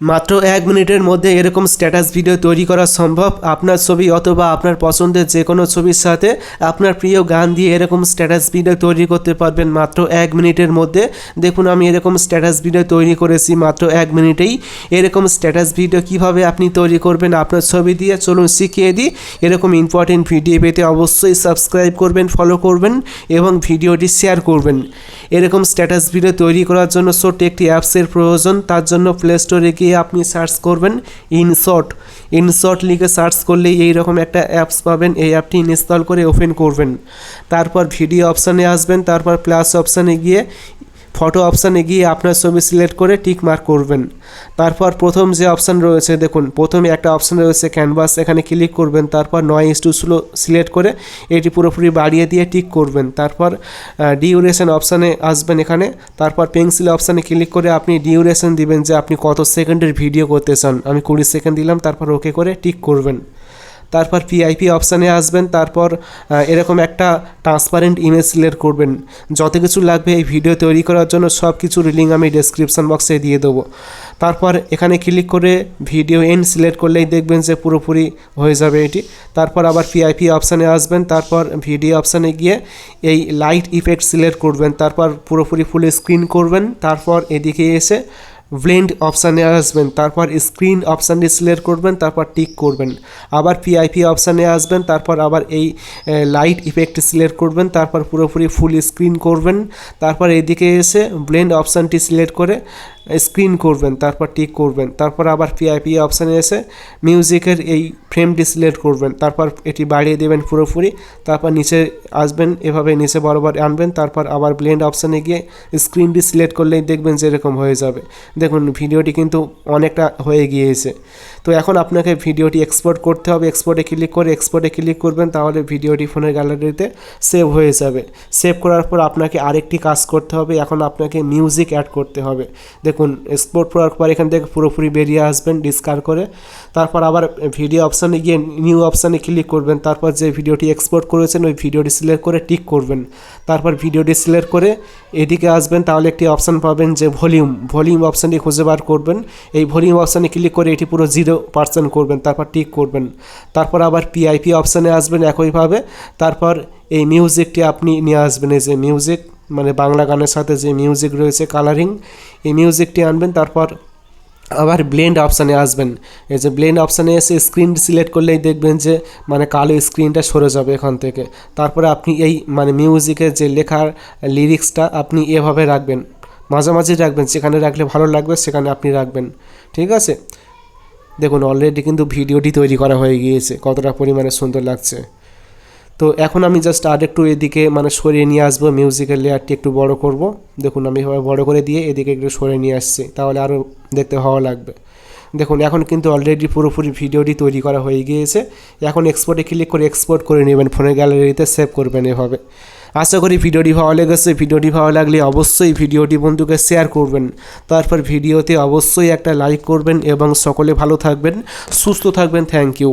মাত্র এক মিনিটের মধ্যে এরকম স্ট্যাটাস ভিডিও তৈরি করা সম্ভব। আপনার ছবি অথবা আপনার পছন্দের যে কোনো ছবির সাথে আপনার প্রিয় গান দিয়ে এরকম স্ট্যাটাস ভিডিও তৈরি করতে পারবেন মাত্র এক মিনিটের মধ্যে। দেখুন, আমি এরকম স্ট্যাটাস ভিডিও তৈরি করেছি মাত্র এক মিনিটেই। এরকম স্ট্যাটাস ভিডিও কীভাবে আপনি তৈরি করবেন আপনার ছবি দিয়ে, চলুন শিখিয়ে দিই। এরকম ইম্পর্টেন্ট ভিডিও পেতে অবশ্যই সাবস্ক্রাইব করবেন ফলো করবেন এবং ভিডিওটি শেয়ার করবেন। এরকম স্ট্যাটাস ভিডিও তৈরি করার জন্য ছোট্ট একটি অ্যাপসের প্রয়োজন। তার জন্য প্লে স্টোরে গিয়ে আপনি সার্চ করবেন ইনশর্ট ইনশর্ট লিখে সার্চ করলেই এইরকম একটা অ্যাপস পাবেন। এই অ্যাপটি ইনস্টল করে ওপেন করবেন। তারপর ভিডিও অপশানে আসবেন। তারপর প্লাস অপশানে গিয়ে ফটো অপশানে গিয়ে আপনার ছবি সিলেক্ট করে টিক মার্ক করবেন। তারপর প্রথম যে অপশান রয়েছে, দেখুন, প্রথমে একটা অপশান রয়েছে ক্যানভাস এখানে ক্লিক করবেন, তারপর নয় ইস টু স্লো সিলেক্ট করে এটি পুরোপুরি বাড়িয়ে দিয়ে টিক করবেন। তারপর ডিউরেশন অপশানে আসবেন এখানে, তারপর পেন্সিল অপশানে ক্লিক করে আপনি ডিউরেশন দিবেন যে আপনি কত সেকেন্ডের ভিডিও করতে চান। আমি কুড়ি সেকেন্ড দিলাম, তারপর ওকে করে টিক করবেন। তারপর পিআইপি অপশানে আসবেন, তারপর এরকম একটা ট্রান্সপারেন্ট ইমেজ সিলেক্ট করবেন। যত কিছু লাগবে এই ভিডিও তৈরি করার জন্য সব কিছুর লিঙ্ক আমি ডেসক্রিপশন বক্সে দিয়ে দেবো। তারপর এখানে ক্লিক করে ভিডিও এন্ড সিলেক্ট করলেই দেখবেন যে পুরোপুরি হয়ে যাবে এটি। তারপর আবার পিআইপি অপশানে আসবেন, তারপর ভিডিও অপশানে গিয়ে এই লাইট ইফেক্ট সিলেক্ট করবেন। তারপর পুরোপুরি ফুল স্ক্রিন করবেন, তারপর এদিকে এসে ব্লেন্ড অপশানে আসবেন, তারপর স্ক্রিন অপশানটি সিলেক্ট করবেন, তারপর টিক করবেন। আবার পিআইপি অপশানে আসবেন, তারপর আবার এই লাইট ইফেক্ট সিলেক্ট করবেন, তারপর পুরোপুরি ফুল স্ক্রিন করবেন। তারপর এদিকে এসে ব্লেন্ড অপশানটি সিলেক্ট করে স্ক্রিন করবেন, তারপর টিক করবেন, তারপর আবার পিআইপি অপশানে এসে মিউজিকের এই ফ্রেমটি সিলেক্ট করবেন, তারপর এটি বাড়িয়ে দেবেন পুরোপুরি, তারপর নিচে আসবেন, এভাবে নিচে বরাবর আনবেন, তারপর আবার ব্লেন্ড অপশানে গিয়ে স্ক্রিনটি সিলেক্ট করলেই দেখবেন যেরকম হয়ে যাবে। দেখুন, ভিডিওটি কিন্তু অনেকটা হয়ে গিয়েছে। তো এখন আপনাকে ভিডিওটি এক্সপোর্ট করতে হবে এক্সপোর্টে ক্লিক করে এক্সপোর্টে ক্লিক করবেন, তাহলে ভিডিওটি ফোনের গ্যালারিতে সেভ হয়ে যাবে। সেভ করার পর আপনাকে আরেকটি কাজ করতে হবে, এখন আপনাকে মিউজিক অ্যাড করতে হবে। দেখুন এক্সপোর্ট করার পর এখান থেকে পুরোপুরি বেরিয়ে আসবেন ডিসকার করে। তারপর আবার ভিডিও অপশানে গিয়ে নিউ অপশানে ক্লিক করবেন। তারপর যে ভিডিওটি এক্সপোর্ট করেছেন, ওই ভিডিওটি সিলেক্ট করে টিক করবেন। তারপর ভিডিওটি সিলেক্ট করে এদিকে আসবেন, তাহলে একটি অপশান পাবেন যে ভলিউম ভলিউম অপশানটি খুঁজে বার করবেন। এই ভলিউম অপশানে ক্লিক করে এটি পুরো জিরো পার্সেন্ট করবেন, তারপর টিক করবেন। তারপর আবার পিআইপি অপশানে আসবেন একইভাবে। তারপর এই মিউজিকটি আপনি নিয়ে আসবেন, এই যে মিউজিক মানে বাংলা গানের সাথে যে মিউজিক রয়েছে কালারিং এই মিউজিকটি আনবেন, তারপর আবার ব্লেন্ড অপশানে আসবেন। এই যে ব্লেন্ড অপশানে এসে স্ক্রিন সিলেক্ট করলেই দেখবেন যে মানে কালো স্ক্রিনটা সরে যাবে এখান থেকে। তারপরে আপনি এই মানে মিউজিকের যে লেখার লিরিক্সটা আপনি এভাবে রাখবেন। মাঝামাঝি রাখবেন, যেখানে রাখলে ভালো লাগবে, সেখানে আপনি রাখবেন। ঠিক আছে? দেখুন অলরেডি কিন্তু ভিডিওটি তৈরি করা হয়ে গিয়েছে, কতটা পরিমাণে সুন্দর লাগছে। তো এখন আমি জাস্ট আর একটু এদিকে মানে সরিয়ে নিয়ে আসব মিউজিকের লেয়ারটি একটু বড় করব। দেখুন, আমি এভাবে বড় করে দিয়ে এদিকে একটু সরিয়ে নিয়ে আসছি, তাহলে আরও দেখতে ভালো লাগবে। দেখুন, এখন কিন্তু অলরেডি পুরোপুরি ভিডিওটি তৈরি করা হয়ে গিয়েছে। এখন এক্সপোর্টে ক্লিক করে এক্সপোর্ট করে নেবেন ফোনের গ্যালারিতে সেভ করবেন এভাবে। আশা করি ভিডিওটি ভালো লেগেছে। ভিডিওটি ভালো লাগলে অবশ্যই ভিডিওটি বন্ধুকে শেয়ার করবেন। তারপর ভিডিওতে অবশ্যই একটা লাইক করবেন এবং সকলে ভালো থাকবেন, সুস্থ থাকবেন। Thank you